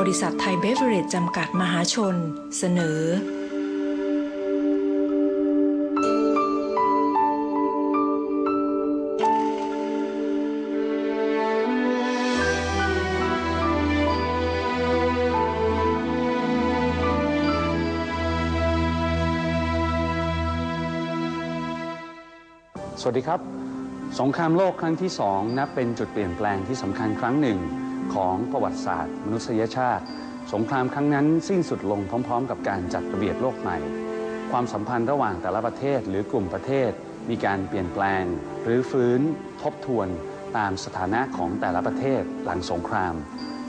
บริษัทไทยเบเวอเรจจำกัดมหาชน เสนอ สวัสดีครับ สงครามโลกครั้งที่สองนับเป็นจุดเปลี่ยนแปลงที่สำคัญครั้งหนึ่ง ของประวัติศาสตร์ มนุษยชาติ สงครามครั้งนั้นสิ้นสุดลงพร้อม ๆ กับการจัดระเบียบโลกใหม่ ความสัมพันธ์ระหว่างแต่ละประเทศหรือกลุ่มประเทศ มีการเปลี่ยนแปลง หรือฟื้น ทบทวน ตามสถานะของแต่ละประเทศหลังสงคราม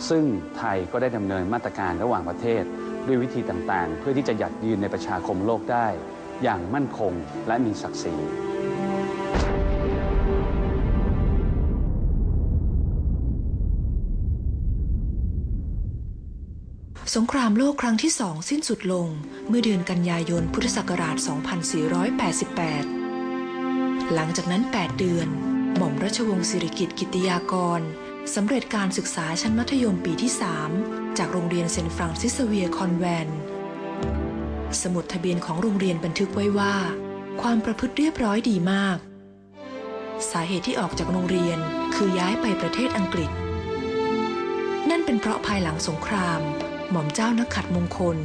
ซึ่งไทยก็ได้ดำเนินมาตรการระหว่างประเทศ ด้วยวิธีต่างๆ เพื่อที่จะหยัดยืนในประชาคมโลกได้ อย่างมั่นคงและมีศักดิ์ศรี สงครามโลกครั้งที่สองสิ้นสุดลงเมื่อเดือนกันยายนพุทธศักราช 2488 หลังจากนั้น 8 เดือน หม่อมราชวงศ์สิริกิติ์กิติยากรสำเร็จการศึกษาชั้นมัธยมปีที่ 3 จากโรงเรียนเซนฟรานซิสเวียคอนแวน สมุดทะเบียนของโรงเรียนบันทึกไว้ว่า ความประพฤติเรียบร้อยดีมาก สาเหตุที่ออกจากโรงเรียนคือย้ายไปประเทศอังกฤษ นั่นเป็นเพราะภายหลังสงคราม หม่อมเจ้านักขัดมงคล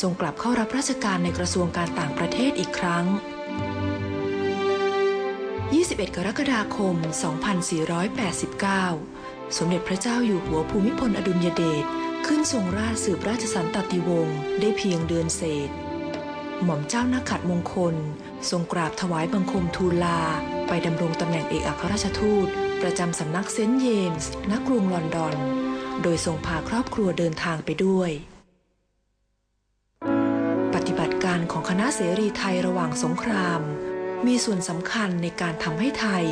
ทรงกลับเข้ารับราชการในกระทรวงการต่างประเทศอีกครั้ง 21 กรกฎาคม 2489 สมเด็จพระเจ้าอยู่หัวภูมิพลอดุลยเดชขึ้นทรงราชสืบราชสันตติวงศ์ได้เพียงเดือนเศษ หม่อมเจ้านักขัดมงคล ทรงกราบถวายบังคมทูลลา ไปดำรงตำแหน่งเอกอัครราชทูต ประจำสำนักเซนต์เยมส์ณกรุงลอนดอน โดยทรงพาครอบครัวเดินทางไปด้วย ปฏิบัติการของคณะเสรีไทยระหว่างสงคราม มีส่วนสำคัญในการทำให้ไทย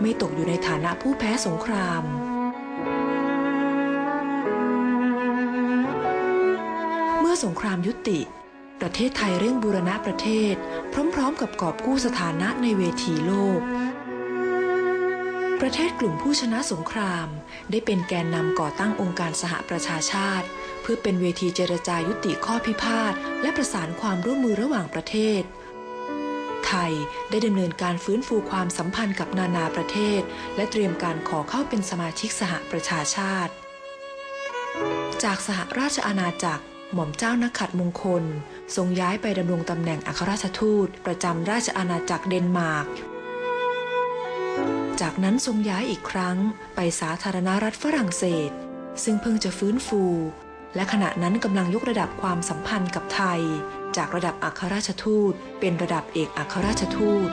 ไม่ตกอยู่ในฐานะผู้แพ้สงครามเมื่อสงครามยุติ ประเทศไทยเร่งบูรณะประเทศ พร้อม ๆ กับกอบกู้สถานะในเวทีโลก ประเทศกลุ่มผู้ชนะสงคราม ได้เป็นแกนนำก่อตั้งองค์การสหประชาชาติ เพื่อเป็นเวทีเจรจายุติข้อพิพาทและประสานความร่วมมือระหว่างประเทศ ไทยได้ดำเนินการฟื้นฟูความสัมพันธ์กับนานาประเทศ และเตรียมการขอเข้าเป็นสมาชิกสหประชาชาติ จากสหราชอาณาจักรหม่อมเจ้านักขัดมงคล ทรงย้ายไปดำรงตำแหน่งอัครราชทูต ประจำราชอาณาจักรเดนมาร์ก จากนั้นทรงย้ายอีกครั้งไปสาธารณรัฐฝรั่งเศส ซึ่งเพิ่งจะฟื้นฟู และขณะนั้นกำลังยกระดับความสัมพันธ์กับไทย จากระดับอัครราชทูต เป็นระดับเอกอัครราชทูต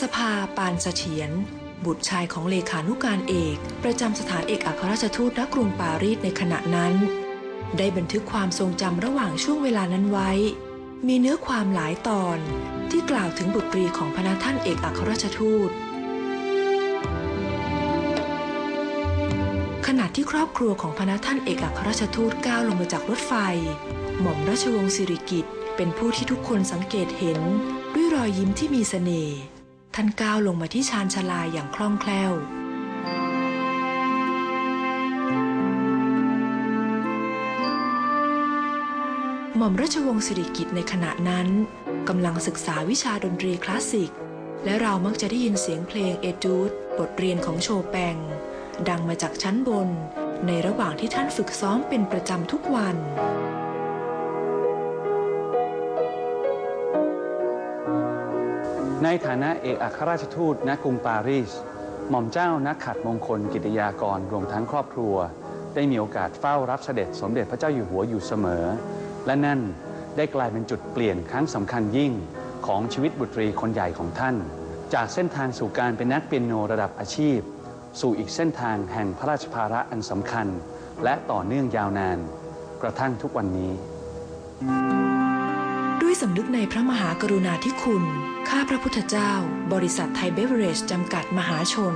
สภาปานเสถียรบุตรชายของเลขานุการเอก ประจำสถานเอกอัครราชทูตณกรุงปารีสในขณะนั้น ได้บันทึกความทรงจำระหว่างช่วงเวลานั้นไว้ มีเนื้อความหลายตอนที่กล่าวถึงบุตรีของพระท่านเอกอัครราชทูต ขณะที่ครอบครัวของพระท่านเอกอัครราชทูตก้าวลงมาจากรถไฟ หม่อมราชวงศ์สิริกิติ์เป็นผู้ที่ทุกคนสังเกตเห็นด้วยรอยยิ้มที่มีเสน่ห์ท่านก้าวลงมาที่ชานชาลาอย่างคล่องแคล่ว หม่อมราชวงศ์สิริกิติ์ในขณะนั้นกำลังศึกษาวิชาดนตรีคลาสสิก และเรามักจะได้ยินเสียงเพลงเอตูดบทเรียนของโชแปง ดังมาจากชั้นบน ในระหว่างที่ท่านฝึกซ้อมเป็นประจำทุกวันในฐานะเอกอัครราชทูตณกรุงปารีส หม่อมเจ้านักขัดมงคลกิติยากรรวมทั้งครอบครัว ได้มีโอกาสเฝ้ารับเสด็จสมเด็จพระเจ้าอยู่หัวอยู่เสมอ และนั่นได้กลายเป็นจุดเปลี่ยนครั้งสำคัญยิ่งของชีวิตบุตรีคนใหญ่ของท่าน จากเส้นทางสู่การเป็นนักเปียโนระดับอาชีพ สู่อีกเส้นทางแห่งพระราชภาระอันสำคัญ และต่อเนื่องยาวนาน กระทั่งทุกวันนี้ ด้วยสำนึกในพระมหากรุณาธิคุณ ข้าพระพุทธเจ้า บริษัทไทยเบเวอเรจจำกัดมหาชน